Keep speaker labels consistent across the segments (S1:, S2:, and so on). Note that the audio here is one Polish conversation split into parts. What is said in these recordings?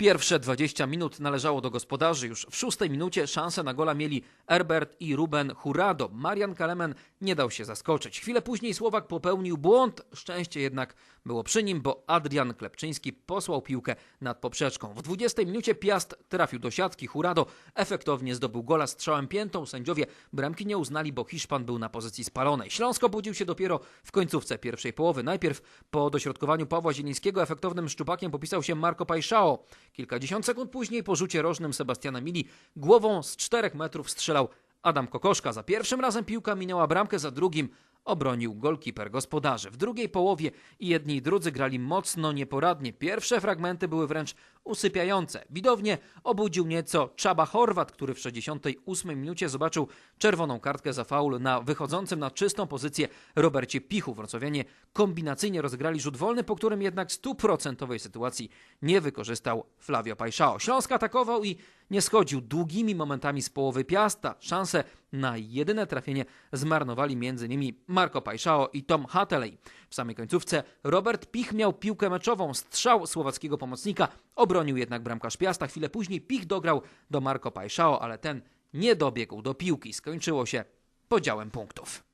S1: Pierwsze 20 minut należało do gospodarzy. Już w szóstej minucie szansę na gola mieli Herbert i Ruben Hurado. Marian Kalemen nie dał się zaskoczyć. Chwilę później Słowak popełnił błąd. Szczęście jednak było przy nim, bo Adrian Klepczyński posłał piłkę nad poprzeczką. W 20 minucie Piast trafił do siatki. Hurado efektownie zdobył gola strzałem piętą. Sędziowie bramki nie uznali, bo Hiszpan był na pozycji spalonej. Śląsko budził się dopiero w końcówce pierwszej połowy. Najpierw po dośrodkowaniu Pawła Zielińskiego efektownym szczupakiem popisał się Marco Pajszao. Kilkadziesiąt sekund później po rzucie rożnym Sebastiana Mili głową z 4 metrów strzelał Adam Kokoszka. Za pierwszym razem piłka minęła bramkę, za drugim obronił golkiper gospodarzy. W drugiej połowie i jedni i drudzy grali mocno nieporadnie. Pierwsze fragmenty były wręcz usypiające. Widownie obudził nieco Czaba Horvat, który w 68 minucie zobaczył czerwoną kartkę za faul na wychodzącym na czystą pozycję Robercie Pichu. Wrocławianie kombinacyjnie rozegrali rzut wolny, po którym jednak stuprocentowej sytuacji nie wykorzystał Flavio Pajszao. Śląsk atakował i nie schodził długimi momentami z połowy Piasta. Szanse na jedyne trafienie zmarnowali m.in. Marco Pajszao i Tom Hateley. W samej końcówce Robert Pich miał piłkę meczową. Strzał słowackiego pomocnika obronił jednak bramkarz Piasta. Chwilę później Pich dograł do Marco Pajszao, ale ten nie dobiegł do piłki. Skończyło się podziałem punktów.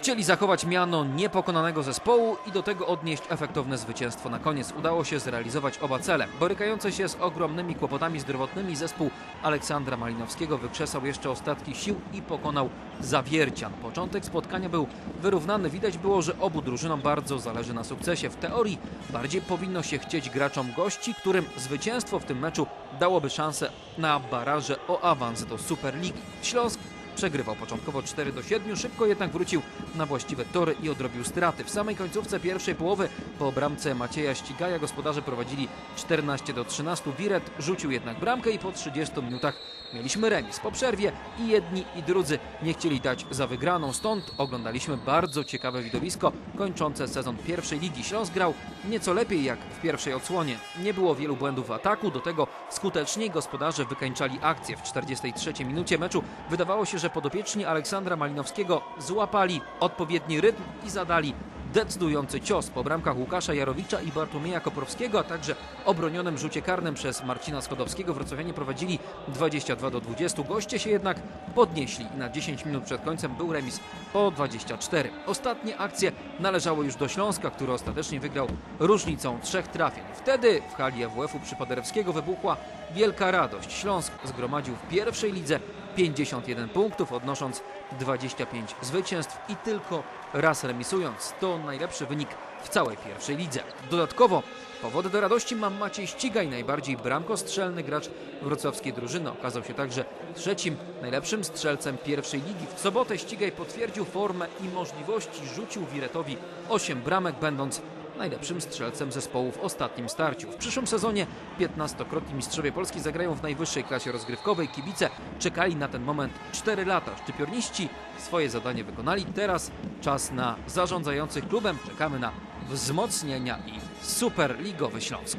S1: Chcieli zachować miano niepokonanego zespołu i do tego odnieść efektowne zwycięstwo. Na koniec udało się zrealizować oba cele. Borykający się z ogromnymi kłopotami zdrowotnymi zespół Aleksandra Malinowskiego wykrzesał jeszcze ostatki sił i pokonał Zawiercian. Początek spotkania był wyrównany. Widać było, że obu drużynom bardzo zależy na sukcesie. W teorii bardziej powinno się chcieć graczom gości, którym zwycięstwo w tym meczu dałoby szansę na baraże o awans do Superligi. Śląsk Przegrywał początkowo 4 do 7, szybko jednak wrócił na właściwe tory i odrobił straty. W samej końcówce pierwszej połowy po bramce Macieja Ścigaja gospodarze prowadzili 14 do 13. Wiret rzucił jednak bramkę i po 30 minutach mieliśmy remis. Po przerwie i jedni i drudzy nie chcieli dać za wygraną, stąd oglądaliśmy bardzo ciekawe widowisko kończące sezon pierwszej ligi. Śląsk grał nieco lepiej jak w pierwszej odsłonie. Nie było wielu błędów w ataku, do tego skuteczniej gospodarze wykańczali akcję. W 43 minucie meczu wydawało się, że podopieczni Aleksandra Malinowskiego złapali odpowiedni rytm i zadali decydujący cios po bramkach Łukasza Jarowicza i Bartłomieja Koprowskiego, a także obronionym rzucie karnym przez Marcina Schodowskiego. Wrocławianie prowadzili 22 do 20. Goście się jednak podnieśli i na 10 minut przed końcem był remis po 24. Ostatnie akcje należały już do Śląska, który ostatecznie wygrał różnicą trzech trafień. Wtedy w hali AWF-u przy Paderewskiego wybuchła wielka radość. Śląsk zgromadził w pierwszej lidze 51 punktów, odnosząc 25 zwycięstw i tylko raz remisując. To najlepszy wynik w całej pierwszej lidze. Dodatkowo powody do radości ma Maciej Ścigaj, najbardziej bramkostrzelny gracz wrocławskiej drużyny. Okazał się także trzecim najlepszym strzelcem pierwszej ligi. W sobotę Ścigaj potwierdził formę i możliwości. Rzucił Wiretowi 8 bramek, będąc najlepszym strzelcem zespołu w ostatnim starciu. W przyszłym sezonie 15-krotni mistrzowie Polski zagrają w najwyższej klasie rozgrywkowej. Kibice czekali na ten moment 4 lata. Szczypiorniści swoje zadanie wykonali. Teraz czas na zarządzających klubem. Czekamy na wzmocnienia i superligowy Śląsk.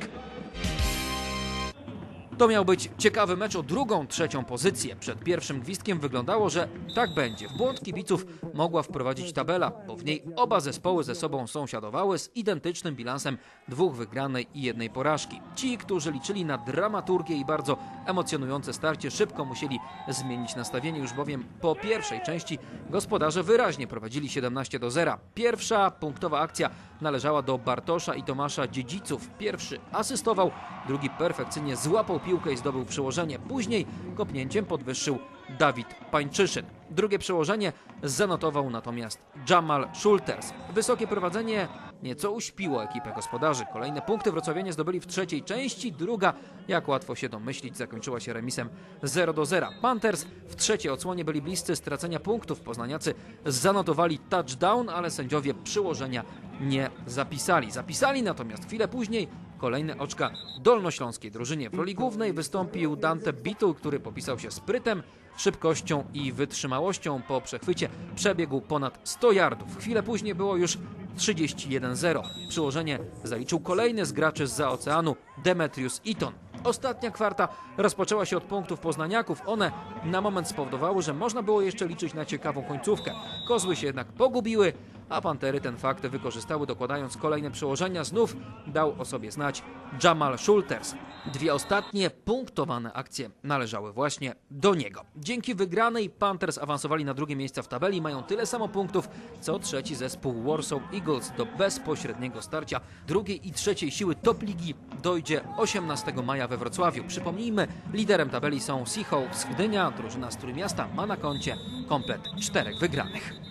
S1: To miał być ciekawy mecz o drugą, trzecią pozycję. Przed pierwszym gwizdkiem wyglądało, że tak będzie. W błąd kibiców mogła wprowadzić tabela, bo w niej oba zespoły ze sobą sąsiadowały z identycznym bilansem dwóch wygranej i jednej porażki. Ci, którzy liczyli na dramaturgię i bardzo emocjonujące starcie, szybko musieli zmienić nastawienie, już bowiem po pierwszej części gospodarze wyraźnie prowadzili 17 do 0. Pierwsza punktowa akcja należała do Bartosza i Tomasza Dziedziców. Pierwszy asystował, drugi perfekcyjnie złapał piłkę i zdobył przełożenie. Później kopnięciem podwyższył Dawid Pańczyszyn. Drugie przełożenie zanotował natomiast Jamal Schulters. Wysokie prowadzenie nieco uśpiło ekipę gospodarzy. Kolejne punkty wrocławianie zdobyli w trzeciej części. Druga, jak łatwo się domyślić, zakończyła się remisem 0 do 0. Panthers w trzeciej odsłonie byli bliscy stracenia punktów. Poznaniacy zanotowali touchdown, ale sędziowie przyłożenia nie zapisali. Zapisali natomiast chwilę później kolejne oczka dolnośląskiej drużynie. W roli głównej wystąpił Dante Beatle, który popisał się sprytem, szybkością i wytrzymałością. Po przechwycie przebiegł ponad 100 yardów. Chwilę później było już 31-0. Przyłożenie zaliczył kolejny z graczy z oceanu Demetrius Eaton. Ostatnia kwarta rozpoczęła się od punktów poznaniaków. One na moment spowodowały, że można było jeszcze liczyć na ciekawą końcówkę. Kozły się jednak pogubiły, a Pantery ten fakt wykorzystały, dokładając kolejne przełożenia. Znów dał o sobie znać Jamal Schulters. Dwie ostatnie punktowane akcje należały właśnie do niego. Dzięki wygranej Panthers awansowali na drugie miejsce w tabeli mają tyle samo punktów, co trzeci zespół Warsaw Eagles. Do bezpośredniego starcia drugiej i trzeciej siły top ligi dojdzie 18 maja we Wrocławiu. Przypomnijmy, liderem tabeli są Seahawks Gdynia, drużyna z Trójmiasta ma na koncie komplet czterech wygranych.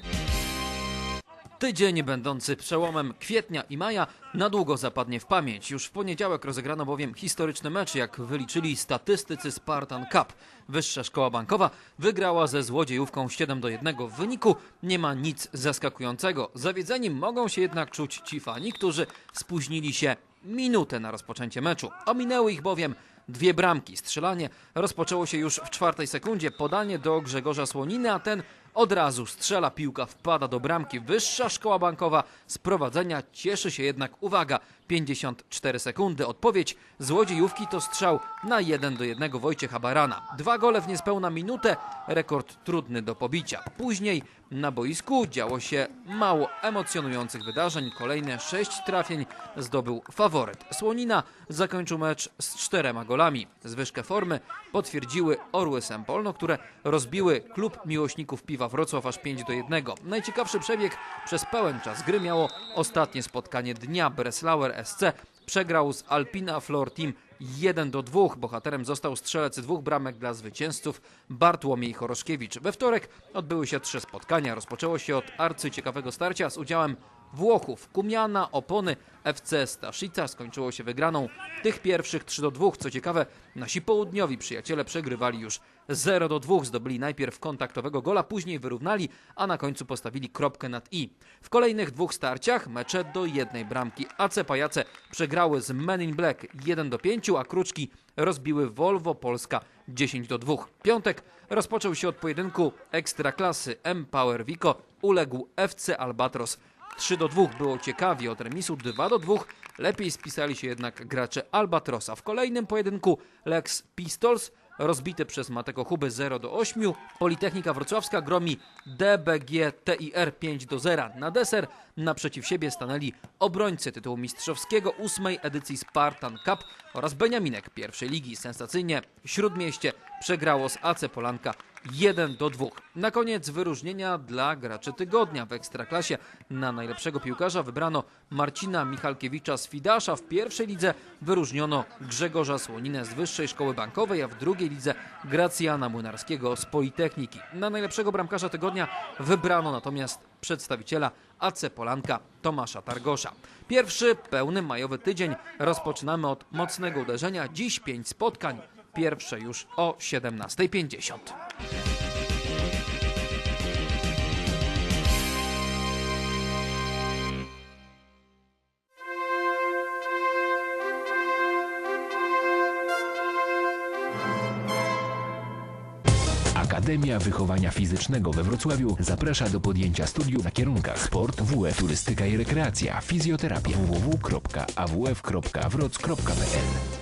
S1: Tydzień będący przełomem kwietnia i maja na długo zapadnie w pamięć. Już w poniedziałek rozegrano bowiem historyczny mecz, jak wyliczyli statystycy Spartan Cup. Wyższa Szkoła Bankowa wygrała ze złodziejówką 7 do 1. W wyniku nie ma nic zaskakującego. Zawiedzeni mogą się jednak czuć ci fani, którzy spóźnili się minutę na rozpoczęcie meczu. Ominęły ich bowiem Dwie bramki. Strzelanie rozpoczęło się już w czwartej sekundzie. Podanie do Grzegorza Słoniny, a ten od razu strzela piłka, wpada do bramki. Wyższa szkoła bankowa z prowadzenia cieszy się jednak, uwaga, 54 sekundy. Odpowiedź złodziejówki to strzał na 1 do 1 Wojciecha Barana. Dwa gole w niespełna minutę, rekord trudny do pobicia. Później na boisku działo się mało emocjonujących wydarzeń. Kolejne sześć trafień zdobył faworyt. Słonina zakończył mecz z czterema golami. Zwyżkę formy potwierdziły Orły Sempolno, które rozbiły klub miłośników piwa Wrocław aż 5 do 1. Najciekawszy przebieg przez pełen czas gry miało ostatnie spotkanie dnia. Breslauer SC przegrał z Alpina Floor Team 1 do 2. Bohaterem został strzelec dwóch bramek dla zwycięzców Bartłomiej Choroszkiewicz. We wtorek odbyły się trzy spotkania. Rozpoczęło się od arcyciekawego starcia z udziałem Włochów, Kumiana, Opony, FC Staszica skończyło się wygraną tych pierwszych 3 do 2. Co ciekawe, nasi południowi przyjaciele przegrywali już 0 do 2. Zdobyli najpierw kontaktowego gola, później wyrównali, a na końcu postawili kropkę nad i. W kolejnych dwóch starciach mecze do jednej bramki. AC Pajace przegrały z Men in Black 1 do 5, a Kruczki rozbiły Volvo Polska 10 do 2. Piątek rozpoczął się od pojedynku ekstraklasy M-Power Vico. Uległ FC Albatros 3 do 2 było ciekawie, od remisu 2 do 2 lepiej spisali się jednak gracze Albatrosa. W kolejnym pojedynku Lex Pistols rozbity przez Mateko Huby 0 do 8. Politechnika Wrocławska gromi DBG TIR 5 do 0. Na deser naprzeciw siebie stanęli obrońcy tytułu mistrzowskiego ósmej edycji Spartan Cup oraz Beniaminek pierwszej ligi. Sensacyjnie Śródmieście przegrało z AC Polanka 1 do 2. Na koniec wyróżnienia dla graczy tygodnia w Ekstraklasie. Na najlepszego piłkarza wybrano Marcina Michalkiewicza z Fidasza. W pierwszej lidze wyróżniono Grzegorza Słoninę z Wyższej Szkoły Bankowej, a w drugiej lidze Gracjana Młynarskiego z Politechniki. Na najlepszego bramkarza tygodnia wybrano natomiast przedstawiciela AC Polanka Tomasza Targosza. Pierwszy pełny majowy tydzień rozpoczynamy od mocnego uderzenia. Dziś pięć spotkań. Pierwsze już o 17.50.
S2: Akademia Wychowania Fizycznego we Wrocławiu zaprasza do podjęcia studiów na kierunkach sport, WF, turystyka i rekreacja, fizjoterapia www.awf.wroc.pl